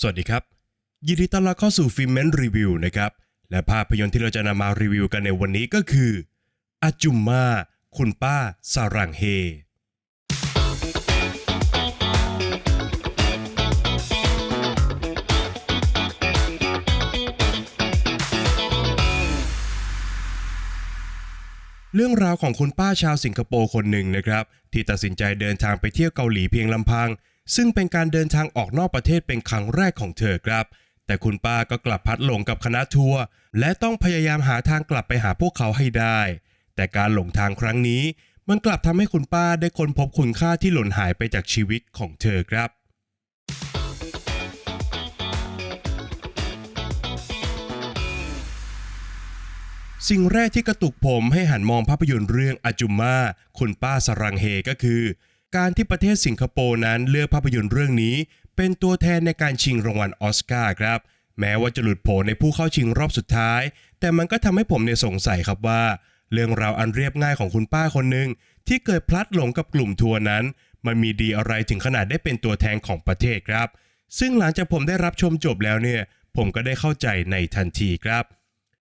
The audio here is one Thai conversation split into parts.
สวัสดีครับ ยินดีต้อนรับเข้าสู่ฟิล์มเมนรีวิวนะครับ และภาพยนตร์ที่เราจะนำมารีวิวกันในวันนี้ก็คืออาจุมมาคุณป้าสารังเฮ เรื่องราวของคุณป้าชาวสิงคโปร์คนหนึ่งนะครับ ที่ตัดสินใจเดินทางไปเที่ยวเกาหลีเพียงลำพัง ซึ่งเป็นการเดินทางออกนอกประเทศเป็นครั้งแรกของเธอครับ แต่คุณป้าก็กลับพัดหลงกับคณะทัวร์และต้องพยายามหาทางกลับไปหาพวกเขาให้ได้ แต่การหลงทางครั้งนี้ มันกลับทำให้คุณป้าได้ค้นพบคุณค่าที่หล่นหายไปจากชีวิตของเธอครับสิ่งแรกที่กระตุกผมให้หันมองภาพยนตร์เรื่องอาจุมมาคุณป้าสรังเฮก็คือ การที่ประเทศสิงคโปร์นั้นเลือกภาพยนตร์เรื่องนี้ เป็นตัวแทนในการชิงรางวัลออสการ์ครับแม้ว่าจะหลุดโผในผู้เข้าชิงรอบสุดท้าย แต่มันก็ทำให้ผมเนี่ยสงสัยครับว่า เรื่องราวอันเรียบง่ายของคุณป้าคนหนึ่งที่เกิดพลัดหลงกับกลุ่มทัวร์นั้น มันมีดีอะไรถึงขนาดได้เป็นตัวแทนของประเทศครับ ซึ่งหลังจากผมได้รับชมจบแล้วเนี่ย ผมก็ได้เข้าใจในทันทีครับ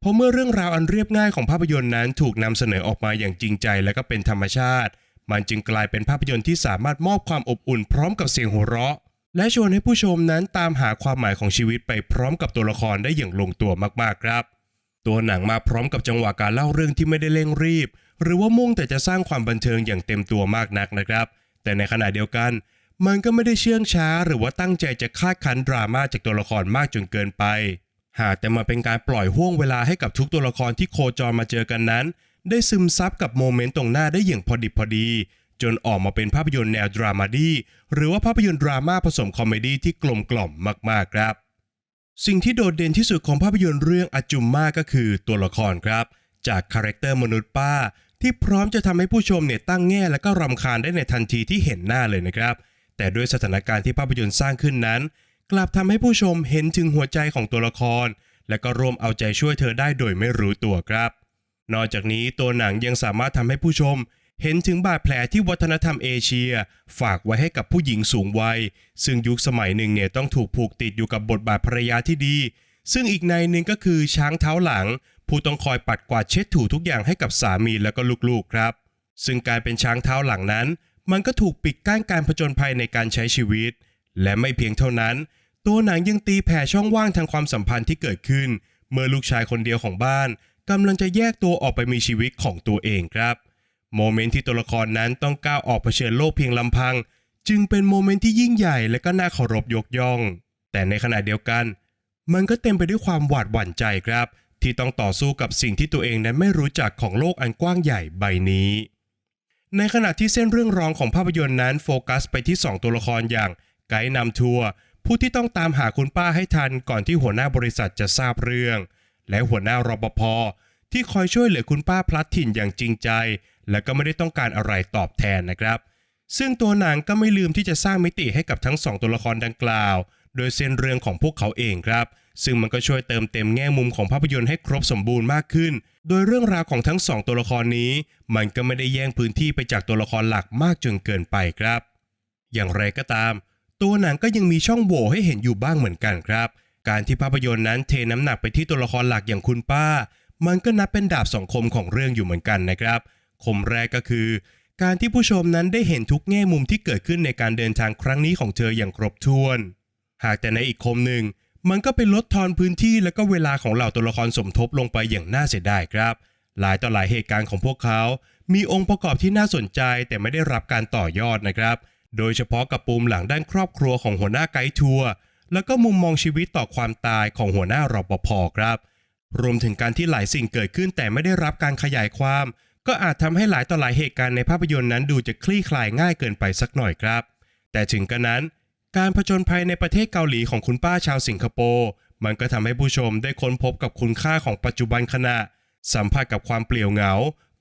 เพราะเมื่อเรื่องราวอันเรียบง่ายของภาพยนตร์นั้นถูกนำเสนอออกมาอย่างจริงใจและก็เป็นธรรมชาติ มันจึงกลายเป็นภาพยนตร์ที่สามารถมอบความอบอุ่นพร้อมกับเสียงหัวเราะ และชวนให้ผู้ชมนั้นตามหาความหมายของชีวิตไปพร้อมกับตัวละครได้อย่างลงตัวมากๆครับ ตัวหนังมาพร้อมกับจังหวะการเล่าเรื่องที่ไม่ได้เร่งรีบ หรือว่ามุ่งแต่จะสร้างความบันเทิงอย่างเต็มตัวมากนักนะครับ แต่ในขณะเดียวกัน มันก็ไม่ได้เชื่องช้า หรือว่าตั้งใจจะคาดคั้นดราม่าจากตัวละครมากจนเกินไป หากแต่มาเป็นการปล่อยห่วงเวลาให้กับทุกตัวละครที่โคจรมาเจอกันนั้น ได้ซึมซับกับโมเมนต์ตรงหน้าได้อย่างพอดิบพอดี จนออกมาเป็นภาพยนตร์แนวดรามาดีหรือว่าภาพยนตร์ดราม่าผสมคอมเมดี้ที่กลมกล่อมมากๆครับ สิ่งที่โดดเด่นที่สุดของภาพยนตร์เรื่องอาจุมมาก็คือตัวละครครับ จากคาแรคเตอร์มนุษย์ป้า ที่พร้อมจะทำให้ผู้ชมเนี่ยตั้งแง่และก็รำคาญได้ในทันทีที่เห็นหน้าเลยนะครับ แต่ด้วยสถานการณ์ที่ภาพยนตร์สร้างขึ้นนั้น กลับทำให้ผู้ชมเห็นถึงหัวใจของตัวละคร และก็ร่วมเอาใจช่วยเธอได้โดยไม่รู้ตัวครับ นอกจากนี้ตัวหนังยังสามารถทำให้ผู้ชม เห็นถึงบาดแผลที่วัฒนธรรมเอเชีย ฝากไว้ให้กับผู้หญิงสูงวัย ซึ่งยุคสมัยหนึ่งเนี่ยต้องถูกผูกติดอยู่กับบทบาทภรรยาที่ดี ซึ่งอีกในหนึ่งก็คือช้างเท้าหลัง ผู้ต้องคอยปัดกวาดเช็ดถูทุกอย่างให้กับสามีและก็ลูกๆครับ ซึ่งการเป็นช้างเท้าหลังนั้น มันก็ถูกปิดกั้นการผจญภัยในการใช้ชีวิต และไม่เพียงเท่านั้น ตัวหนังยังตีแผ่ช่องว่างทางความสัมพันธ์ที่เกิดขึ้น เมื่อลูกชายคนเดียวของบ้าน กำลังจะแยกตัวออกไปมีชีวิตของตัวเองครับ โมเมนต์ที่ตัวละครนั้นต้องก้าวออกเผชิญโลกเพียงลำพัง จึงเป็นโมเมนต์ที่ยิ่งใหญ่และก็น่าเคารพยกย่อง แต่ในขณะเดียวกัน มันก็เต็มไปด้วยความหวาดหวั่นใจครับ ที่ต้องต่อสู้กับสิ่งที่ตัวเองนั้นไม่รู้จักของโลกอันกว้างใหญ่ใบนี้ ในขณะที่เส้นเรื่องรองของภาพยนตร์นั้นโฟกัสไปที่ 2 ตัวละครอย่างไกด์นำทัวร์ผู้ที่ต้องตามหาคุณป้าให้ทันก่อนที่หัวหน้าบริษัทจะทราบเรื่อง และหัวหน้ารปภที่คอยช่วยเหลือคุณป้าพลัดถิ่นอย่างจริงใจ และก็ไม่ได้ต้องการอะไรตอบแทนนะครับ ซึ่งตัวหนังก็ไม่ลืมที่จะสร้างมิติให้กับทั้งสองตัวละครดังกล่าว โดยเส้นเรื่องของพวกเขาเองครับ ซึ่งมันก็ช่วยเติมเต็มแง่มุมของภาพยนตร์ให้ครบสมบูรณ์มากขึ้น โดยเรื่องราวของทั้งสองตัวละครนี้ มันก็ไม่ได้แย่งพื้นที่ไปจากตัวละครหลักมากจนเกินไปครับ อย่างไรก็ตาม ตัวหนังก็ยังมีช่องโหว่ให้เห็นอยู่บ้างเหมือนกันครับ การที่ภาพยนตร์นั้นเทน้ำหนักไปที่ตัวละครหลักอย่างคุณป้า มันก็นับเป็นดาบสองคมของเรื่องอยู่เหมือนกันนะครับ คมแรกก็คือ การที่ผู้ชมนั้นได้เห็นทุกแง่มุมที่เกิดขึ้นในการเดินทางครั้งนี้ของเธออย่างครบถ้วน หากแต่ในอีกคมหนึ่ง มันก็เป็นลดทอนพื้นที่และก็เวลาของเหล่าตัวละครสมทบลงไปอย่างน่าเสียดายครับ หลายต่อหลายเหตุการณ์ของพวกเขา มีองค์ประกอบที่น่าสนใจแต่ไม่ได้รับการต่อยอดนะครับ โดยเฉพาะกับปูมหลังด้านครอบครัวของหัวหน้าไกด์ทัวร์ แล้วก็มุมมองชีวิตต่อความตายของหัวหน้ารปภครับ รวมถึงการที่หลายสิ่งเกิดขึ้นแต่ไม่ได้รับการขยายความ ก็อาจทำให้หลายต่อหลายเหตุการณ์ในภาพยนตร์นั้นดูจะคลี่คลายง่ายเกินไปสักหน่อยครับ แต่ถึงกระนั้น การผจญภัยในประเทศเกาหลีของคุณป้าชาวสิงคโปร์มันก็ทำให้ผู้ชมได้ค้นพบกับคุณค่าของปัจจุบันขณะ สัมผัสกับความเปลี่ยวเหงา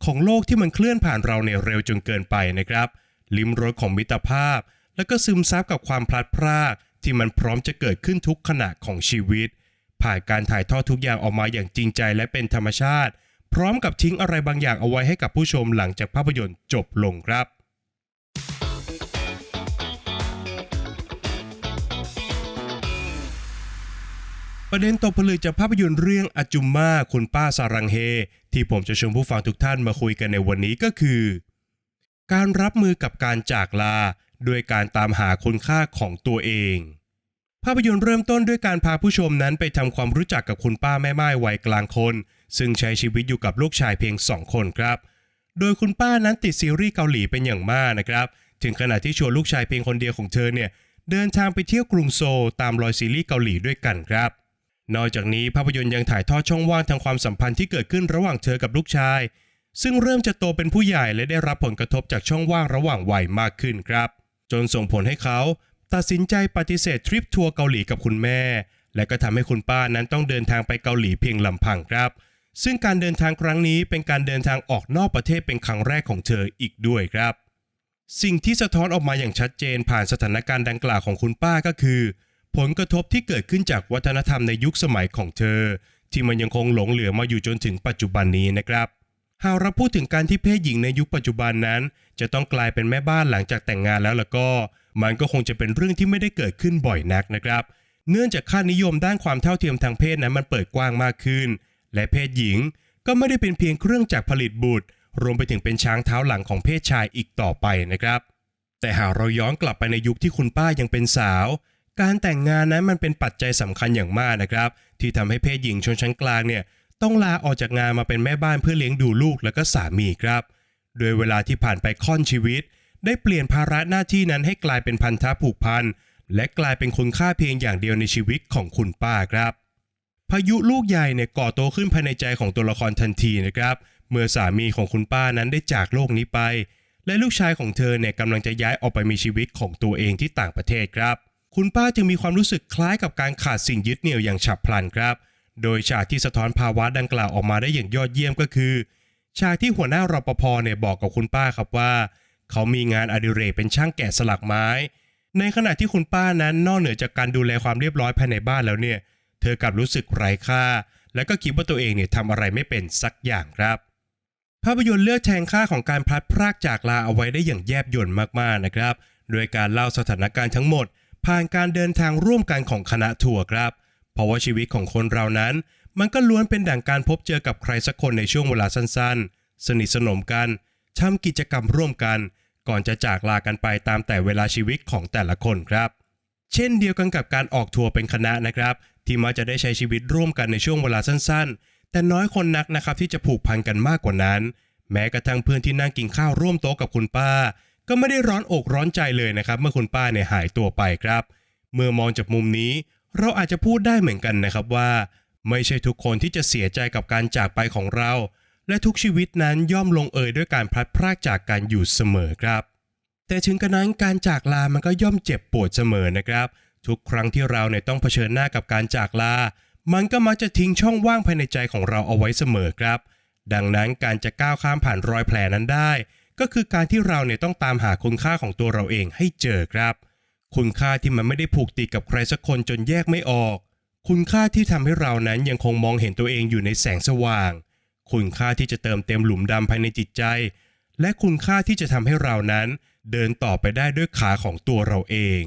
ของโลกที่มันเคลื่อนผ่านเราในเร็วจนเกินไปนะครับ ลิ้มรสของมิตรภาพ แล้วก็ซึมซับกับความพลัดพราก ที่มันพร้อมจะเกิดขึ้นทุกขณะของชีวิต ผ่านการถ่ายทอดทุกอย่างออกมาอย่างจริงใจและเป็นธรรมชาติ พร้อมกับทิ้งอะไรบางอย่างเอาไว้ให้กับผู้ชมหลังจากภาพยนตร์จบลงครับประเด็นตกผลึกจากภาพยนตร์เรื่องอาจุมมาคุณป้าสารังเฮ ที่ผมจะชวนผู้ฟังทุกท่านมาคุยกันในวันนี้ก็คือ การรับมือกับการจากลา ด้วยการตามหาคุณค่าของตัวเอง ภาพยนตร์เริ่มต้นด้วยการพาผู้ชมนั้นไปทำความรู้จักกับคุณป้าแม่ไม้วัยกลางคน ซึ่งใช้ชีวิตอยู่กับลูกชายเพียงสองคนครับ โดยคุณป้านั้นติดซีรีส์เกาหลีเป็นอย่างมากนะครับ ถึงขนาดที่ชวนลูกชายเพียงคนเดียวของเธอเนี่ยเดินทางไปเที่ยวกรุงโซลตามรอยซีรีส์เกาหลีด้วยกันครับ นอกจากนี้ภาพยนตร์ยังถ่ายทอดช่องว่างทางความสัมพันธ์ที่เกิดขึ้นระหว่างเธอกับลูกชาย ซึ่งเริ่มจะโตเป็นผู้ใหญ่และได้รับผลกระทบจากช่องว่างระหว่างวัยมากขึ้นครับ จนส่งผลให้เขาตัดสินใจปฏิเสธทริปทัวร์เกาหลีกับคุณแม่ และก็ทำให้คุณป้านั้นต้องเดินทางไปเกาหลีเพียงลำพังครับ ซึ่งการเดินทางครั้งนี้เป็นการเดินทางออกนอกประเทศเป็นครั้งแรกของเธออีกด้วยครับ สิ่งที่สะท้อนออกมาอย่างชัดเจนผ่านสถานการณ์ดังกล่าวของคุณป้าก็คือ ผลกระทบที่เกิดขึ้นจากวัฒนธรรมในยุคสมัยของเธอ ที่มันยังคงหลงเหลือมาอยู่จนถึงปัจจุบันนี้นะครับ หากเราพูดถึงการที่เพศหญิงในยุคปัจจุบันนั้น จะต้องกลายเป็นแม่บ้านหลังจากแต่งงานแล้วล่ะก็ มันก็คงจะเป็นเรื่องที่ไม่ได้เกิดขึ้นบ่อยนักนะครับ เนื่องจากค่านิยมด้านความเท่าเทียมทางเพศนั้นมันเปิดกว้างมากขึ้น และเพศหญิงก็ไม่ได้เป็นเพียงเครื่องจักรผลิตบุตร รวมไปถึงเป็นช้างเท้าหลังของเพศชายอีกต่อไปนะครับ แต่หากเราย้อนกลับไปในยุคที่คุณป้ายังเป็นสาว การแต่งงานนั้นมันเป็นปัจจัยสำคัญอย่างมากนะครับ ที่ทำให้เพศหญิงชนชั้นกลางเนี่ย ต้องลาออกจากงานมาเป็นแม่บ้านเพื่อเลี้ยงดูลูกและก็สามีครับ โดยเวลาที่ผ่านไปค่อนชีวิต ได้เปลี่ยนภาระหน้าที่นั้นให้กลายเป็นพันธะผูกพันและกลายเป็นคุณค่าเพียงอย่างเดียวในชีวิตของคุณป้าครับ พายุลูกใหญ่เนี่ยก่อโตขึ้นภายในใจของตัวละครทันทีนะครับ เมื่อสามีของคุณป้านั้นได้จากโลกนี้ไป และลูกชายของเธอเนี่ยกำลังจะย้ายออกไปมีชีวิตของตัวเองที่ต่างประเทศครับ คุณป้าจึงมีความรู้สึกคล้ายกับการขาดสิ่งยึดเหนี่ยวอย่างฉับพลันครับ โดยฉากที่สะท้อนภาวะดังกล่าวออกมาได้อย่างยอดเยี่ยมก็คือฉากที่หัวหน้ารปภเนี่ยบอกกับคุณป้าครับว่า เขามีงานอดิเรกเป็นช่างแกะสลักไม้ ในขณะที่คุณป้านั้นนอกเหนือจากการดูแลความเรียบร้อยภายในบ้านแล้วเนี่ย เธอกลับรู้สึกไร้ค่า และก็คิดว่าตัวเองเนี่ยทำอะไรไม่เป็นสักอย่างครับ ภาพยนตร์เลือกแทงค่าของการพลัดพรากจากลาเอาไว้ได้อย่างแยบยลมากๆนะครับ โดยการเล่าสถานการณ์ทั้งหมด ผ่านการเดินทางร่วมกันของคณะทัวร์ครับ ราะว่าชีวิตของคนเรานั้น มันก็ล้วนเป็นดั่งการพบเจอกับใครสักคนในช่วงเวลาสั้นๆ สนิทสนมกันทำกิจกรรมร่วมกัน ก่อนจะจากลากันไปตามแต่เวลาชีวิตของแต่ละคนครับ เช่นเดียวกันกับการออกทัวร์เป็นคณะนะครับ ที่มักจะได้ใช้ชีวิตร่วมกันในช่วงเวลาสั้นๆ แต่น้อยคนนักนะครับที่จะผูกพันกันมากกว่านั้น แม้กระทั่งเพื่อนที่นั่งกินข้าวร่วมโต๊ะกับคุณป้า ก็ไม่ได้ร้อนอกร้อนใจเลยนะครับ เมื่อคุณป้าเนี่ยหายตัวไปครับ เมื่อมองจากมุมนี้ เราอาจจะพูดได้เหมือนกันนะครับว่า ไม่ใช่ทุกคนที่จะเสียใจกับการจากไปของเรา และทุกชีวิตนั้นย่อมลงเอยด้วยการพลัดพรากจากกันอยู่เสมอครับ แต่ถึงกระนั้นการจากลามันก็ย่อมเจ็บปวดเสมอนะครับ ทุกครั้งที่เราเนี่ยต้องเผชิญหน้ากับการจากลา มันก็มักจะทิ้งช่องว่างภายในใจของเราเอาไว้เสมอครับ ดังนั้นการจะก้าวข้ามผ่านรอยแผลนั้นได้ ก็คือการที่เราเนี่ยต้องตามหาคุณค่าของตัวเราเองให้เจอครับ คุณค่าที่มันไม่ได้ผูกติดกับใครสักคนจนแยกไม่ออก คุณค่าที่ทำให้เรานั้นยังคงมองเห็นตัวเองอยู่ในแสงสว่าง คุณค่าที่จะเติมเต็มหลุมดำภายในจิตใจ และคุณค่าที่จะทำให้เรานั้น เดินต่อไปได้ด้วยขาของตัวเราเอง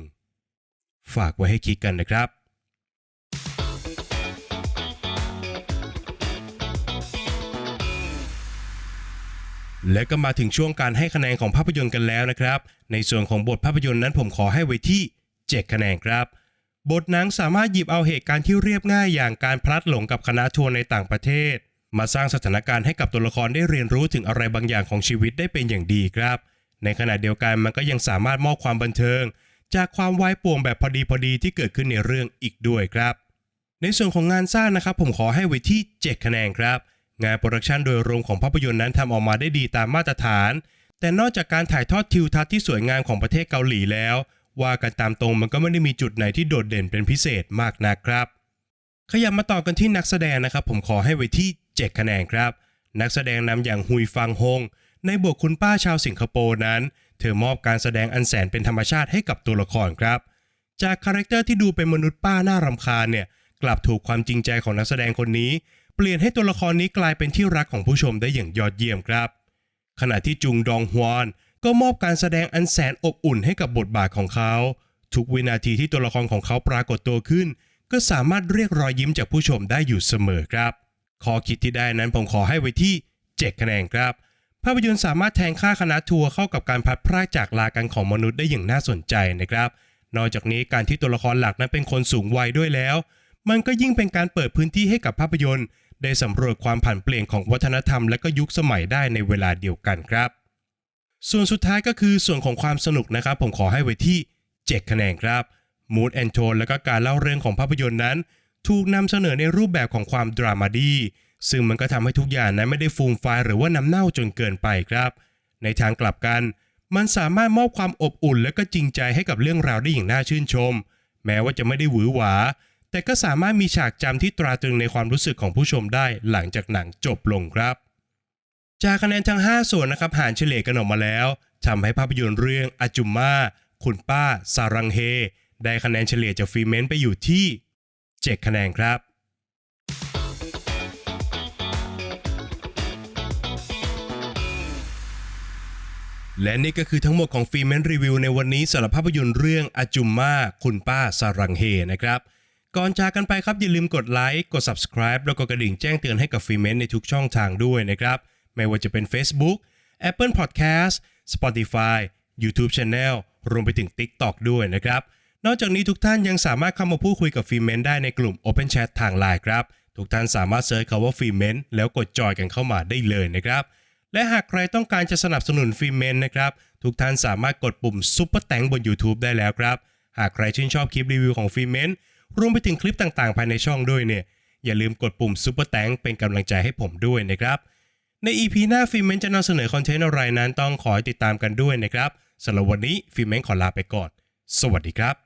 ฝากไว้ให้คิดกันนะครับ และก็มาถึงช่วงการให้คะแนนของภาพยนตร์กันแล้วนะครับ ในส่วนของบทภาพยนตร์นั้นผมขอให้ไว้ที่ 7 คะแนนครับ บทหนังสามารถหยิบเอาเหตุการณ์ที่เรียบง่ายอย่างการพลัดหลงกับคณะทัวร์ในต่างประเทศ มาสร้างสถานการณ์ให้กับตัวละครได้เรียนรู้ถึงอะไรบางอย่างของชีวิตได้เป็นอย่างดีครับ ในขณะเดียวกันมันก็ยังสามารถมอบความบันเทิง จากความวายป่วงแบบพอดีพอดีที่เกิดขึ้นในเรื่องอีกด้วยครับ ในส่วนของงานสร้างนะครับผมขอให้ไว้ที่ 7 คะแนนครับ งานโปรดักชันโดยรวมของภาพยนตร์นั้นทำออกมาได้ดีตามมาตรฐาน แต่นอกจากการถ่ายทอดทิวทัศน์ที่สวยงามของประเทศเกาหลีแล้ว ว่ากันตามตรงมันก็ไม่ได้มีจุดไหนที่โดดเด่นเป็นพิเศษมากนักครับ ขยับมาต่อกันที่นักแสดงนะครับ ผมขอให้ไว้ที่ 7 คะแนนครับ นักแสดงนำอย่างฮุยฟังฮง ในบทคุณป้าชาวสิงคโปร์นั้น เธอมอบการแสดงอันแสนเป็นธรรมชาติให้กับตัวละครครับ จากคาแรคเตอร์ที่ดูเป็นมนุษย์ป้าน่ารำคาญเนี่ยกลับถูกความจริงใจของนักแสดงคนนี้ เปลี่ยนให้ตัวละครนี้กลายเป็นที่รักของผู้ชมได้อย่างยอดเยี่ยมครับ ขณะที่จุงดองฮวอนก็มอบการแสดงอันแสนอบอุ่นให้กับบทบาทของเขา ทุกวินาทีที่ตัวละครของเขาปรากฏตัวขึ้น ก็ก็สามารถเรียกรอยยิ้มจากผู้ชมได้อยู่เสมอครับข้อคิดที่ได้นั้นผมขอให้ไว้ที่7คะแนนครับ ภาพยนตร์สามารถแทงค่าคณะทัวร์เข้ากับการพัดพรากจากลากันของมนุษย์ได้อย่างน่าสนใจนะครับ นอกจากนี้การที่ตัวละครหลักนั้นเป็นคนสูงวัยด้วยแล้ว มันก็ยิ่งเป็นการเปิดพื้นที่ให้กับภาพยนตร์ ได้สำรวจความผันเปลี่ยนของวัฒนธรรมและก็ยุคสมัยได้ในเวลาเดียวกันครับ ส่วนสุดท้ายก็คือส่วนของความสนุกนะครับ ผมขอให้ไว้ที่ 7 คะแนนครับมูดแอนโทนและก็การเล่าเรื่องของภาพยนตร์นั้น ถูกนำเสนอในรูปแบบของความดรามาดีซึ่งมันก็ทำให้ทุกอย่างนั้นไม่ได้ฟูมฟายหรือว่าน้ำเน่าจนเกินไปครับ ในทางกลับกัน มันสามารถมอบความอบอุ่นและก็จริงใจให้กับเรื่องราวได้อย่างน่าชื่นชม แม้ว่าจะไม่ได้หวือหวา แต่ก็สามารถมีฉากจำที่ตราตรึงในความรู้สึกของผู้ชมได้หลังจากหนังจบลงครับ จากคะแนนทั้ง 5 ส่วนนะครับหารเฉลี่ยกันออกมาแล้วทำให้ภาพยนตร์เรื่องอาจุมมาคุณป้าซารังเฮ ได้คะแนนเฉลี่ยจากฟรีเมนต์ไปอยู่ที่ 7 คะแนนครับและนี่ก็คือทั้งหมดของฟรีเมนรีวิวในวันนี้สำหรับภาพยนตร์เรื่องอาจุมมาคุณป้าซารังเฮนะครับ ก่อนจากกันไปครับอย่าลืมกดไลค์กด subscribe แล้วก็กระดิ่งแจ้งเตือนให้กับฟรีเมนในทุกช่องทางด้วยนะครับ ไม่ว่าจะเป็น Facebook Apple Podcast Spotify YouTube Channel รวมไปถึง TikTok ด้วยนะครับ นอกจากนี้ทุกท่านยังสามารถเข้ามาพูดคุยกับฟรีเมนได้ในกลุ่ม Open Chat ทางไลน์ครับ ทุกท่านสามารถเซิร์ชคำว่าฟรีเมนแล้วกดจอยกันเข้ามาได้เลยนะครับ และหากใครต้องการจะสนับสนุนฟรีเมนนะครับ ทุกท่านสามารถกดปุ่มซุปเปอร์แตงบน YouTube ได้แล้วครับ หากใครชื่นชอบคลิปรีวิวของฟรีเมน รวมไปถึงคลิปต่างๆ ภายในช่องด้วยเนี่ย อย่าลืมกดปุ่มซุปเปอร์แตงเป็นกำลังใจให้ผมด้วยนะครับ ใน EP หน้าฟิเมนจะนำเสนอคอนเทนต์อะไรนั้นต้องขอติดตามกันด้วยนะครับสำหรับวันนี้ฟิเมนขอลาไปก่อน สวัสดีครับ